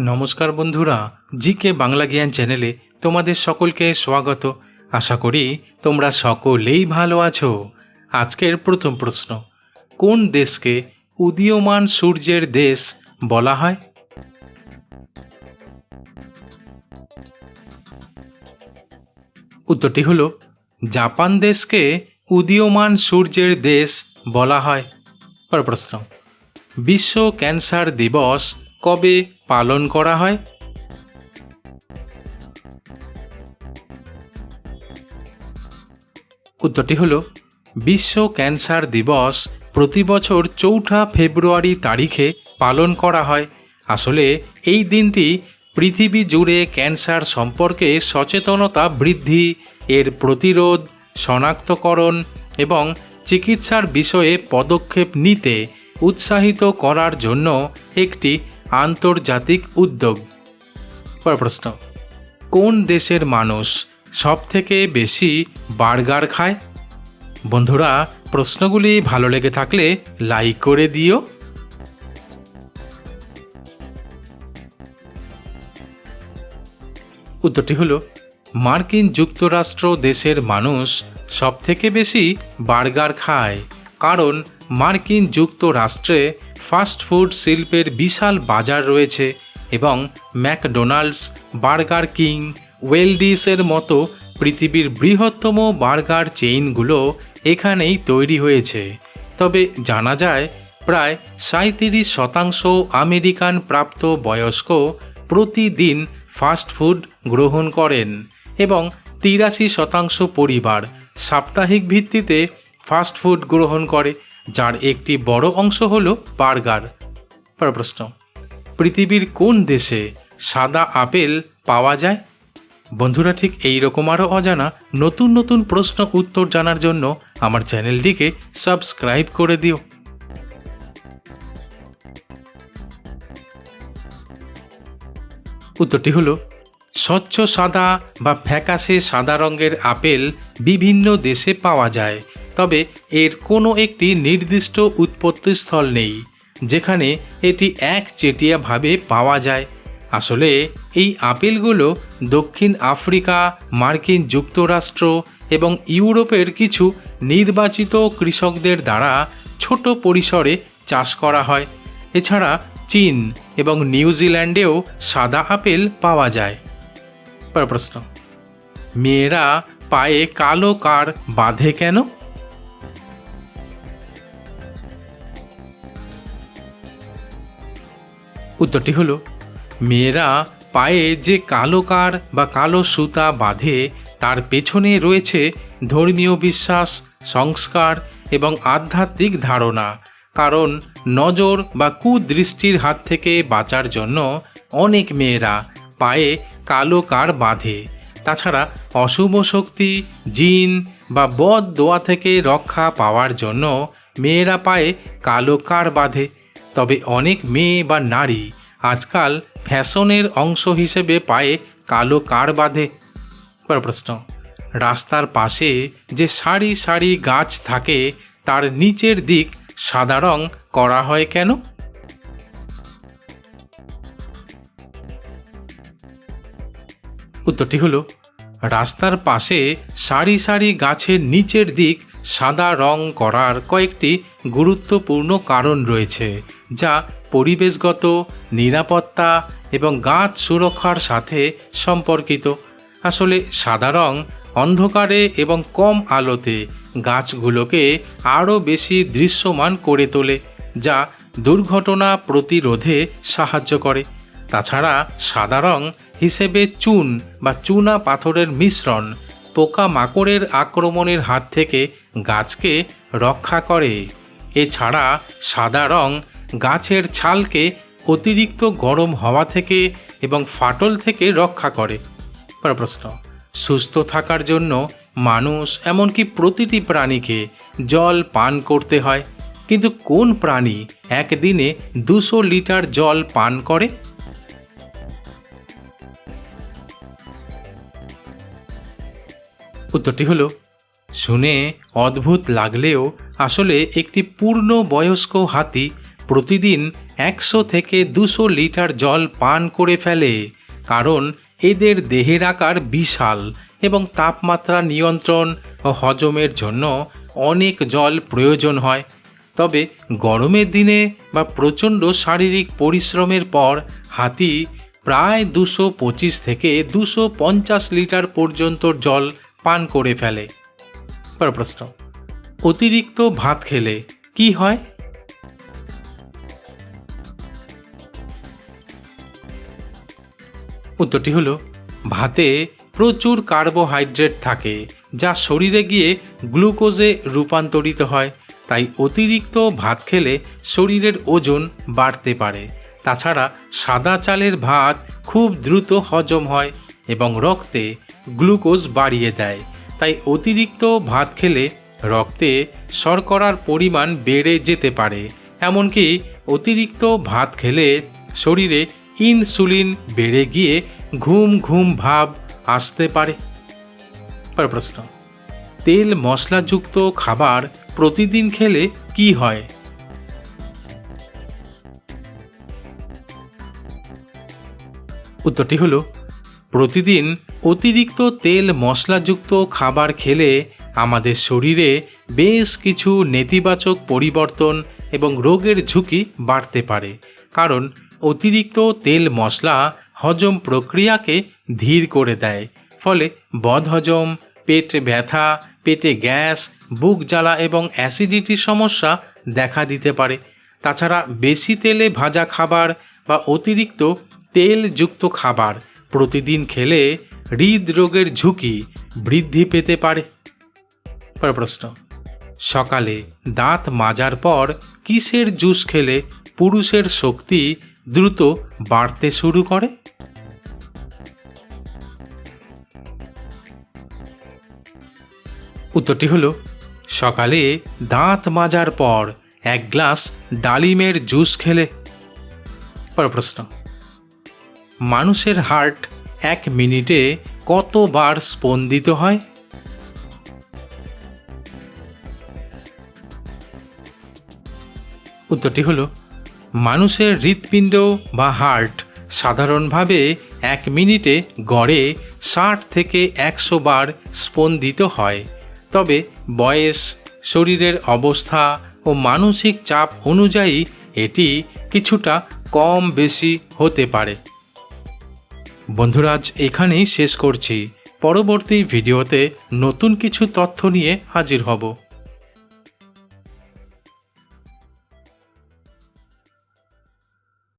নমস্কার বন্ধুরা জি কে বাংলা জ্ঞান চ্যানেলে তোমাদের সকলকে স্বাগত। আশা করি তোমরা সকলেই ভালো আছো। আজকের প্রথম প্রশ্ন, কোন দেশকে উদীয়মান সূর্যের দেশ বলা হয়? উত্তরটি হলো, জাপান দেশকে উদীয়মান সূর্যের দেশ বলা হয়। পর প্রশ্ন, বিশ্ব ক্যান্সার দিবস কবে পালন করা হয়? উত্তরটি হল, বিশ্ব ক্যান্সার দিবস প্রতি বছর চৌঠা ফেব্রুয়ারি তারিখে পালন করা হয়। আসলে, এই দিনটি পৃথিবী জুড়ে ক্যান্সার সম্পর্কে সচেতনতা বৃদ্ধি, এর প্রতিরোধ, শনাক্তকরণ এবং চিকিৎসার বিষয়ে পদক্ষেপ নিতে উৎসাহিত করার জন্য একটি আন্তর্জাতিক উদ্যোগ। পরের প্রশ্ন, কোন দেশের মানুষ সব থেকে বেশি বার্গার খায়? বন্ধুরা, প্রশ্নগুলি ভালো লেগে থাকলে লাইক করে দিও। উত্তরটি হলো, মার্কিন যুক্তরাষ্ট্র দেশের মানুষ সব থেকে বেশি বার্গার খায়, কারণ মার্কিন যুক্তরাষ্ট্রে ফাস্ট ফুড শিল্পের বিশাল বাজার রয়েছে এবং ম্যাকডোনাল্ডস, বার্গার কিং, ওয়েলডিসের মতো পৃথিবীর বৃহত্তম বার্গার চেইনগুলো এখানেই তৈরি হয়েছে। তবে জানা যায়, প্রায় সাঁত্রিশ শতাংশ আমেরিকান প্রাপ্ত বয়স্ক প্রতিদিন ফাস্ট ফুড গ্রহণ করেন এবং তিরাশি শতাংশ পরিবার সাপ্তাহিক ভিত্তিতে ফাস্ট ফুড গ্রহণ করে। যার একটি বড় অংশ হল বার্গার প্রশ্ন, পৃথিবীর কোন দেশে সাদা আপেল পাওয়া যায়? বন্ধুরা, ঠিক এই রকম আরও অজানা নতুন নতুন প্রশ্ন উত্তর জানার জন্য আমার চ্যানেলটিকে সাবস্ক্রাইব করে দিও। উত্তরটি হলো, স্বচ্ছ সাদা বা ফ্যাকাশে সাদা রঙের আপেল বিভিন্ন দেশে পাওয়া যায়। তবে এর কোনো একটি নির্দিষ্ট উৎপত্তিস্থল নেই, যেখানে এটি একচেটিয়াভাবে পাওয়া যায়। আসলে, এই আপেলগুলো দক্ষিণ আফ্রিকা, মার্কিন যুক্তরাষ্ট্র এবং ইউরোপের কিছু নির্বাচিত কৃষকদের দ্বারা ছোট পরিসরে চাষ করা হয়। এছাড়া চীন এবং নিউজিল্যান্ডেও সাদা আপেল পাওয়া যায়। প্রশ্ন, মেয়েরা পায়ে কালো কার বাঁধে কেন? উত্তরটি হলো, মেয়েরা পায়ে যে কালো কার বা কালো সুতা বাঁধে, তার পেছনে রয়েছে ধর্মীয় বিশ্বাস, সংস্কার এবং আধ্যাত্মিক ধারণা। কারণ নজর বা কুদৃষ্টির হাত থেকে বাঁচার জন্য অনেক মেয়েরা পায়ে কালো কার বাঁধে। তাছাড়া অশুভ শক্তি, জিন বা বদ দোয়া থেকে রক্ষা পাওয়ার জন্য মেয়েরা পায়ে কালো কার বাঁধে। তবে অনেক মেয়ে বা নারী আজকাল ফ্যাশনের অংশ হিসেবে পায়ে কালো কার বাঁধে? প্রশ্ন। রাস্তার পাশে যে সারি সারি গাছ থাকে, তার নিচের দিক সাদা রং করা হয় কেন? উত্তরটি হলো, রাস্তার পাশে সারি সারি গাছের নিচের দিক সাদা রং করার কয়েকটি গুরুত্বপূর্ণ কারণ রয়েছে। যা পরিবেশগত, নিরাপত্তা এবং গাছ সুরক্ষার সাথে সম্পর্কিত। আসলে সাদা রং অন্ধকারে এবং কম আলোতে গাছগুলোকে আরও বেশি দৃশ্যমান করে তোলে, যা দুর্ঘটনা প্রতিরোধে সাহায্য করে। তাছাড়া সাদা রং হিসেবে চুন বা চুনা পাথরের মিশ্রণ পোকা মাকড়ের আক্রমণের হাত থেকে গাছকে রক্ষা করে। এছাড়া সাদা রং গাছের ছালকে অতিরিক্ত গরম হওয়া থেকে এবং ফাটল থেকে রক্ষা করে। প্রশ্ন, সুস্থ থাকার জন্য মানুষ এমনকি প্রতিটি প্রাণীকে জল পান করতে হয়, কিন্তু কোন প্রাণী একদিনে দুশো লিটার জল পান করে? উত্তরটি হলো, শুনে অদ্ভুত লাগলেও আসলে একটি পূর্ণ বয়স্ক হাতি প্রতিদিন একশো থেকে দুশো লিটার জল পান করে ফেলে, কারণ এদের দেহের আকার বিশাল এবং তাপমাত্রা নিয়ন্ত্রণ ও হজমের জন্য অনেক জল প্রয়োজন হয়। তবে গরমের দিনে বা প্রচণ্ড শারীরিক পরিশ্রমের পর হাতি প্রায় দুশো পঁচিশ থেকে দুশো পঞ্চাশ লিটার পর্যন্ত জল পান করে ফেলে। প্রশ্ন, অতিরিক্ত ভাত খেলে কি হয়? উত্তরটি হলো, ভাতে প্রচুর কার্বোহাইড্রেট থাকে যা শরীরে গিয়ে গ্লুকোজে রূপান্তরিত হয়, তাই অতিরিক্ত ভাত খেলে শরীরের ওজন বাড়তে পারে। তাছাড়া সাদা চালের ভাত খুব দ্রুত হজম হয় এবং রক্তে গ্লুকোজ বাড়িয়ে দেয়, তাই অতিরিক্ত ভাত খেলে রক্তে শর্করার পরিমাণ বেড়ে যেতে পারে। এমনকি অতিরিক্ত ভাত খেলে শরীরে ইনসুলিন বেড়ে গিয়ে ঘুম ঘুম ভাব আসতে পারে। প্রশ্ন, তেল মশলাযুক্ত খাবার প্রতিদিন খেলে কি হয়? উত্তরটি হলো, প্রতিদিন অতিরিক্ত তেল মশলাযুক্ত খাবার খেলে আমাদের শরীরে বেশ কিছু নেতিবাচক পরিবর্তন এবং রোগের ঝুঁকি বাড়তে পারে। কারণ অতিরিক্ত তেল মশলা হজম প্রক্রিয়াকে ধীর করে দেয়। ফলে বদহজম, পেট ব্যথা, পেটে গ্যাস, বুক জ্বালা এবং অ্যাসিডিটির সমস্যা দেখা দিতে পারে। তাছাড়া বেশি তেলে ভাজা খাবার বা অতিরিক্ত তেলযুক্ত খাবার প্রতিদিন খেলে হৃদরোগের ঝুঁকি বৃদ্ধি পেতে পারে। প্রশ্ন, সকালে দাঁত মাজার পর কিসের জুস খেলে পুরুষের শক্তি দ্রুত বাড়তে শুরু করে। উত্তরটি হলো, সকালে দাঁত মাজার পর এক গ্লাস ডালিমের জুস খেলে। পরের প্রশ্ন, মানুষের হার্ট এক মিনিটে কতবার স্পন্দিত হয়? উত্তরটি হলো মানুষের হৃৎপিণ্ড বা হার্ট সাধারণভাবে এক মিনিটে গড়ে ষাট থেকে একশো বার স্পন্দিত হয়। তবে বয়স, শরীরের অবস্থা ও মানসিক চাপ অনুযায়ী এটি কিছুটা কম বেশি হতে পারে। বন্ধুরাজ এখানেই শেষ করছি। পরবর্তী ভিডিওতে নতুন কিছু তথ্য নিয়ে হাজির হব।